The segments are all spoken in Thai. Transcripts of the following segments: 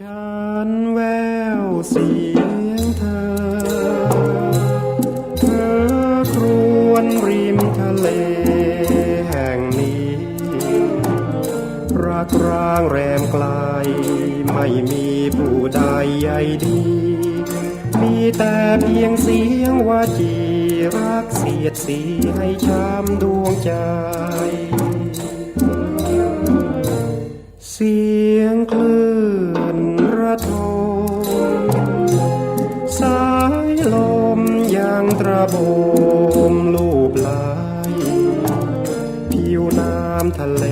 ฉันแววเสียงเธอ เธอครวนริมทะเลแห่งนี้ รักร้างแรมไกล ไม่มีผู้ใดใยดี มีแต่เพียงเสียงว่าจีรักเสียดสีให้ช้ำดวงใจเสียงคลื่น บมลูบไหลผิวน้ำทะเล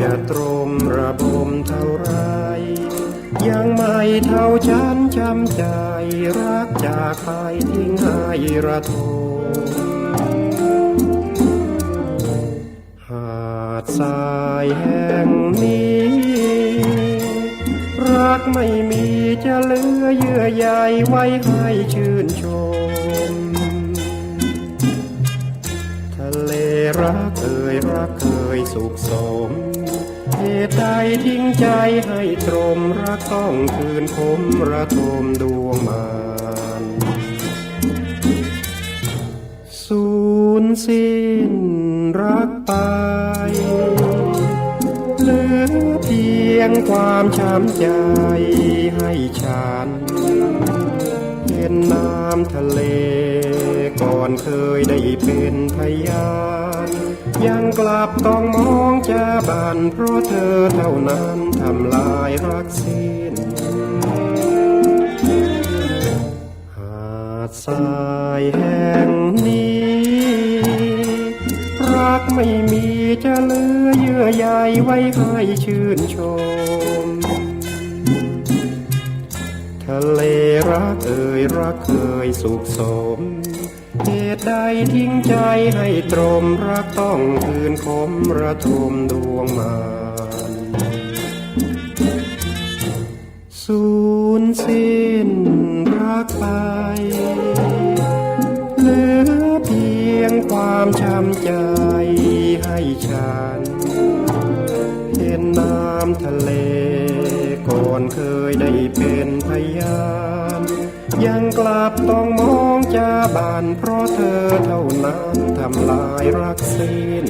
จะตรมระบมเท่าไร ยังไม่เท่าฉันช้ำใจรักจากไปทิ้งให้ระทมหาดทรายแห่งนี้ รักไม่มีจะเหลือเยื่อใยไว้ให้ชื่นชม ทะเลรักเอ่ยรักเคยสุขสมเหตุใดทิ้งใจให้ตรมรักต้องคืนคมระทมดวงมานสูญสิ้นรักไป ยงความช้ำใจให้ฉันเห็นน้ำทะเล ก่อนเคยได้เป็นพยานยังกลับต้องมองจะบานเพราะเธอเท่านั้นทำลายรักสิ้นหาดทรายแห่ง รักไม่มีจะเหลือเยื่อใยไว้ให้ชื่นชม ทะเลรักเอ่ยรักเคยสุขสม เหตุใดทิ้งใจให้ตรมรักต้องคืนคมระทมดวงมา ฉัน เห็นน้ำทะเล ก่อนเคยได้เป็นพยานยังกลับต้องมองจาบาน เพราะเธอเท่านั้นทำลายรักสิ้น